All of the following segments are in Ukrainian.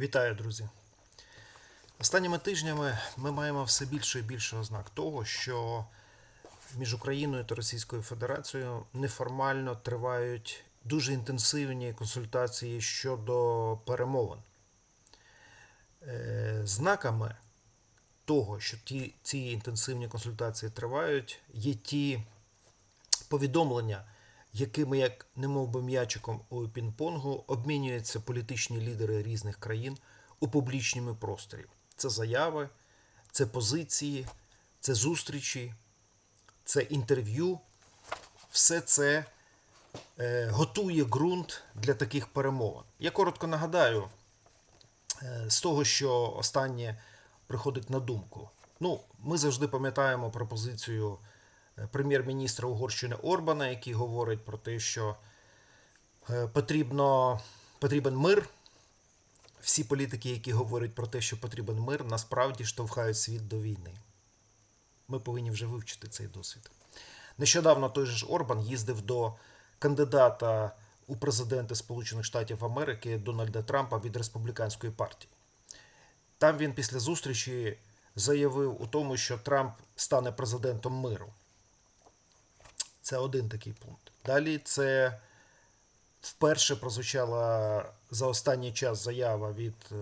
Вітаю, друзі. Останніми тижнями ми маємо все більше і більше ознак того, що між Україною та Російською Федерацією неформально тривають дуже інтенсивні консультації щодо перемовин. Е, Знаками того, що ті, ці інтенсивні консультації тривають, є ті повідомлення, якими, як немов би м'ячиком у пінг-понгу, обмінюються політичні лідери різних країн у публічному просторі. Це заяви, це позиції, це зустрічі, це інтерв'ю. Все це е, готує ґрунт для таких перемовин. Я коротко нагадаю е, з того, що останнє приходить на думку. Ну, ми завжди пам'ятаємо пропозицію прем'єр-міністра Угорщини Орбана, який говорить про те, що е, потрібно, потрібен мир. Всі політики, які говорять про те, що потрібен мир, насправді штовхають світ до війни. Ми повинні вже вивчити цей досвід. Нещодавно той же ж Орбан їздив до кандидата у президенти Сполучених Штатів Америки Дональда Трампа від республіканської партії. Там він після зустрічі заявив у тому, що Трамп стане президентом миру. Це один такий пункт. Далі це вперше прозвучала за останній час заява від е,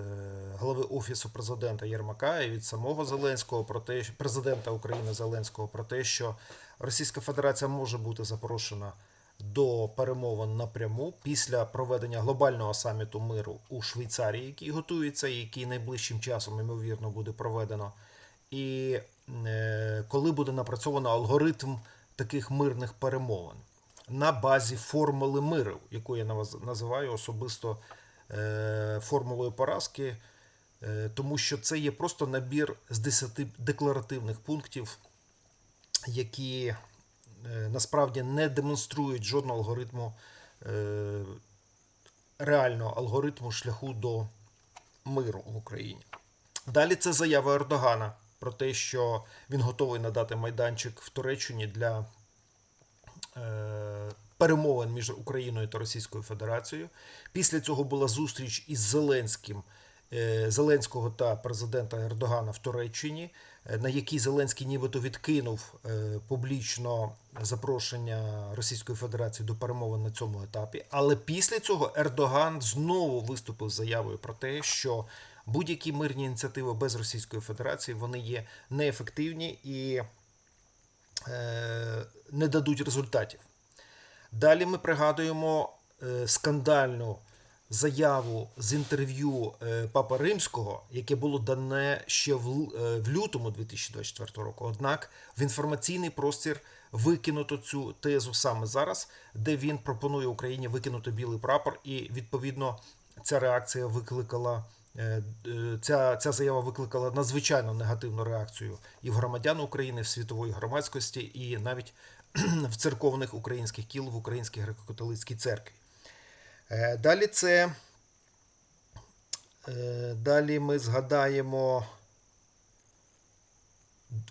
голови Офісу президента Єрмака і від самого Зеленського про те, президента України Зеленського про те, що Російська Федерація може бути запрошена до перемовин напряму після проведення глобального саміту миру у Швейцарії, який готується, і який найближчим часом ймовірно буде проведено. І е, коли буде напрацьовано алгоритм таких мирних перемовин на базі формули миру, яку я називаю особисто е, формулою поразки, е, тому що це є просто набір з 10 декларативних пунктів, які е, насправді не демонструють жодного алгоритму, реального алгоритму шляху до миру в Україні. Далі це заява Ердогана про те, що він готовий надати майданчик в Туреччині для е, перемовин між Україною та Російською Федерацією. Після цього була зустріч із Зеленським. е, Зеленського та президента Ердогана в Туреччині, е, на якій Зеленський нібито відкинув публічно запрошення Російської Федерації до перемовин на цьому етапі. Але після цього Ердоган знову виступив з заявою про те, що будь-які мирні ініціативи без Російської Федерації вони є неефективні і е, не дадуть результатів. Далі ми пригадуємо е, скандальну заяву з інтерв'ю е, Папи Римського, яке було дане ще в лютому 2024 року. Однак в інформаційний простір викинуто цю тезу саме зараз, де він пропонує Україні викинути білий прапор, і відповідно ця реакція викликала. Е, Ця, ця заява викликала надзвичайно негативну реакцію і в громадян України, в світової громадськості, і навіть в церковних українських кіл в Українській греко-католицькій церкві. Е, Далі це. е, Далі ми згадаємо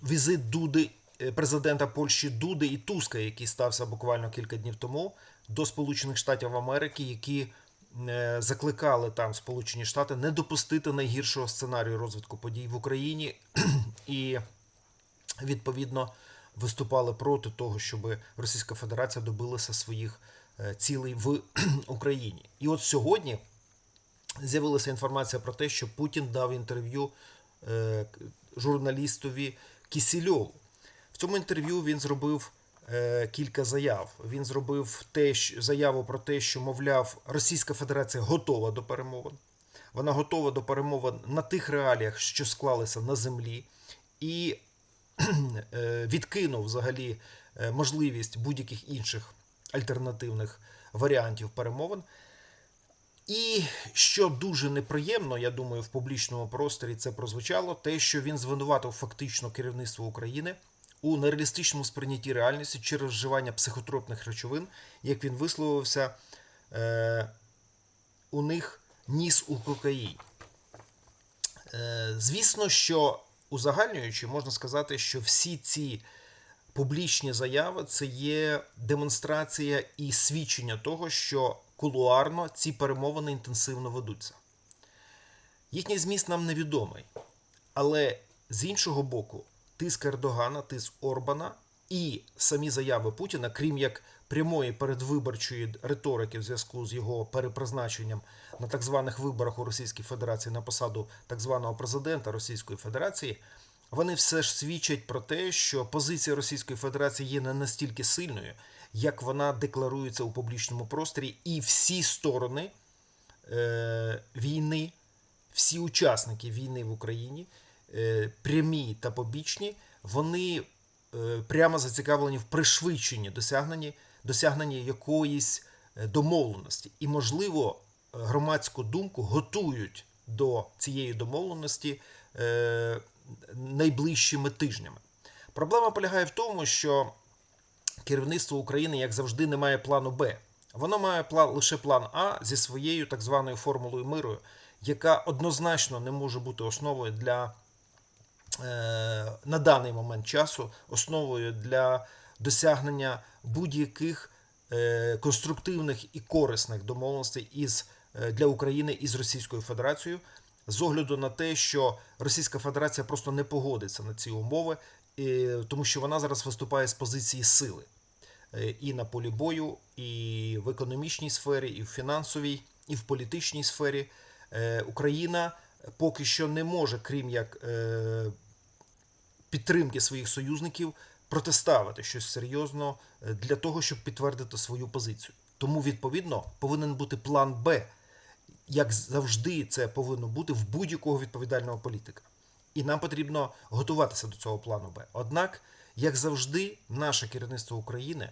візит Дуди, президента Польщі Дуди і Туска, який стався буквально кілька днів тому до Сполучених Штатів Америки, які закликали там Сполучені Штати не допустити найгіршого сценарію розвитку подій в Україні і відповідно виступали проти того, щоб Російська Федерація добилася своїх е, цілей в Україні. І от сьогодні з'явилася інформація про те, що Путін дав інтерв'ю е, журналістові Кісільову. В цьому інтерв'ю він зробив е, кілька заяв. Він зробив те, заяву про те, що, мовляв, Російська Федерація готова до перемовин. Вона готова до перемовин на тих реаліях, що склалися на землі, і е, відкинув взагалі е, можливість будь-яких інших альтернативних варіантів перемовин. І що дуже неприємно, я думаю, в публічному просторі це прозвучало, те, що він звинуватив фактично керівництво України у нереалістичному сприйнятті реальності через вживання психотропних речовин, як він висловився, е, у них ніс у кокаїні. Е, звісно, що узагальнюючи, можна сказати, що всі ці публічні заяви це є демонстрація і свідчення того, що кулуарно ці перемовини інтенсивно ведуться. Їхній зміст нам невідомий. Але з іншого боку, тиск Ердогана, тиск Орбана і самі заяви Путіна, крім як прямої передвиборчої риторики в зв'язку з його перепризначенням на так званих виборах у Російській Федерації на посаду так званого президента Російської Федерації, вони все ж свідчать про те, що позиція Російської Федерації є не настільки сильною, як вона декларується у публічному просторі, і всі сторони е, війни, всі учасники війни в Україні, прямі та побічні, вони е, прямо зацікавлені в пришвидшенні досягненні, досягненні якоїсь е, домовленості. І, можливо, е, громадську думку готують до цієї домовленості е, найближчими тижнями. Проблема полягає в тому, що керівництво України, як завжди, не має плану Б. Воно має план, лише план А зі своєю так званою формулою миру, яка однозначно не може бути основою для е, на даний момент часу, основою для досягнення будь-яких е, конструктивних і корисних домовленостей із, е, для України із Російською Федерацією, з огляду на те, що Російська Федерація просто не погодиться на ці умови, е, тому що вона зараз виступає з позиції сили е, і на полі бою, і в економічній сфері, і в фінансовій, і в політичній сфері. Е, Україна поки що не може, крім як е, підтримки своїх союзників, протиставити щось серйозно е, для того, щоб підтвердити свою позицію. Тому, відповідно, повинен бути план Б, як завжди це повинно бути в будь-якого відповідального політика. І нам потрібно готуватися до цього плану Б. Однак, як завжди, наше керівництво України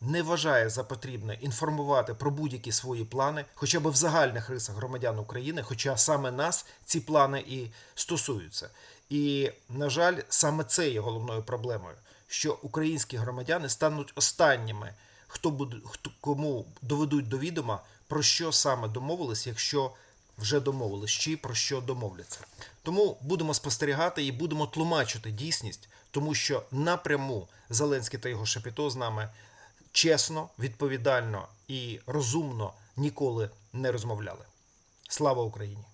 не вважає за потрібне інформувати про будь-які свої плани, хоча б в загальних рисах громадян України, хоча саме нас ці плани і стосуються. І, на жаль, саме це є головною проблемою, що українські громадяни стануть останніми, хто буде хто кому доведуть до відома, про що саме домовились, якщо вже домовились, чи про що домовляться. Тому будемо спостерігати і будемо тлумачити дійсність, тому що напряму Зеленський та його шапіто з нами чесно, відповідально і розумно ніколи не розмовляли. Слава Україні!